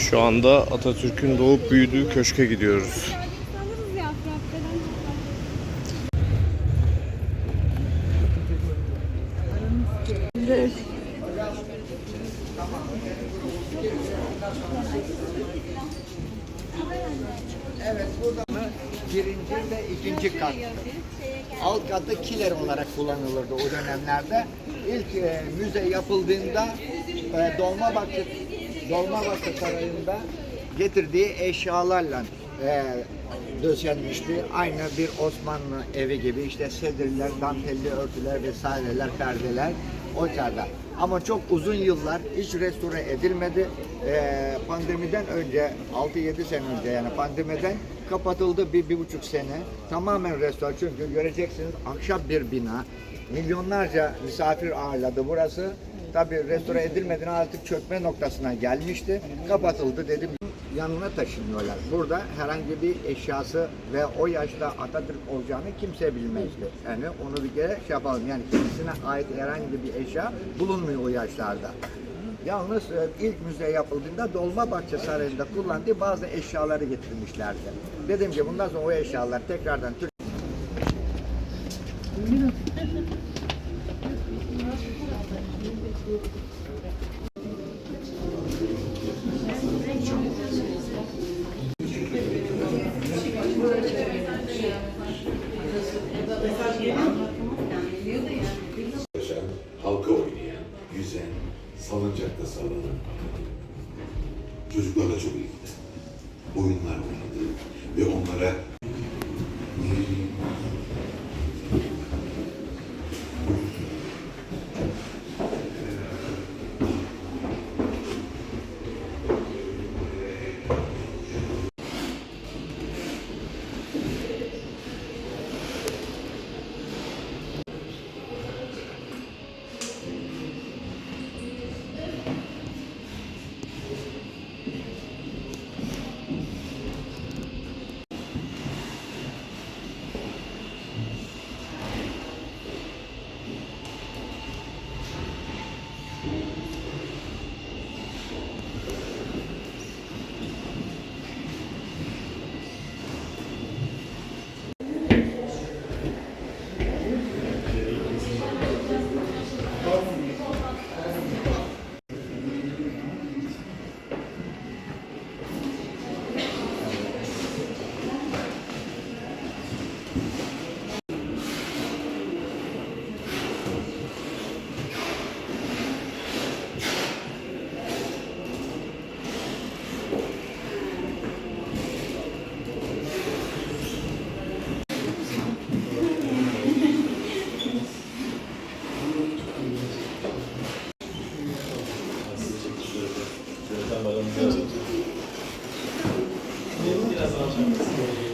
Şu anda Atatürk'ün doğup büyüdüğü köşke gidiyoruz. Evet burada mı birinci ve ikinci kat. Alt katı kiler olarak kullanılırdı o dönemlerde. İlk e, müze yapıldığında e, Dolmabahçe Dolmabahçe Sarayı'nda getirdiği eşyalarla e, döşenmişti. Aynı bir Osmanlı evi gibi işte sedirler, dantelli örtüler vesaireler, perdeler o tarzda. Ama çok uzun yıllar hiç restore edilmedi. Ee, pandemiden önce 6-7 sene önce yani pandemiden kapatıldı bir, bir buçuk sene. Tamamen restore çünkü göreceksiniz ahşap bir bina. Milyonlarca misafir ağırladı burası. Tabii restore edilmeden artık çökme noktasına gelmişti. Kapatıldı dedim yanına taşınıyorlar. Burada herhangi bir eşyası ve o yaşta Atatürk olacağını kimse bilmezdi. Yani onu bir kere şey yapalım. Yani kendisine ait herhangi bir eşya bulunmuyor o yaşlarda. Yalnız e, ilk müze yapıldığında Dolmabahçe Sarayı'nda kullandığı bazı eşyaları getirmişlerdi. Dedim ki bundan sonra o eşyalar tekrardan Türk halka oynayan, yüzen, salıncakta sallanan. Çocuklarla çok ilgili. Oyunlar oynadı ve onlara Biraz alacağım.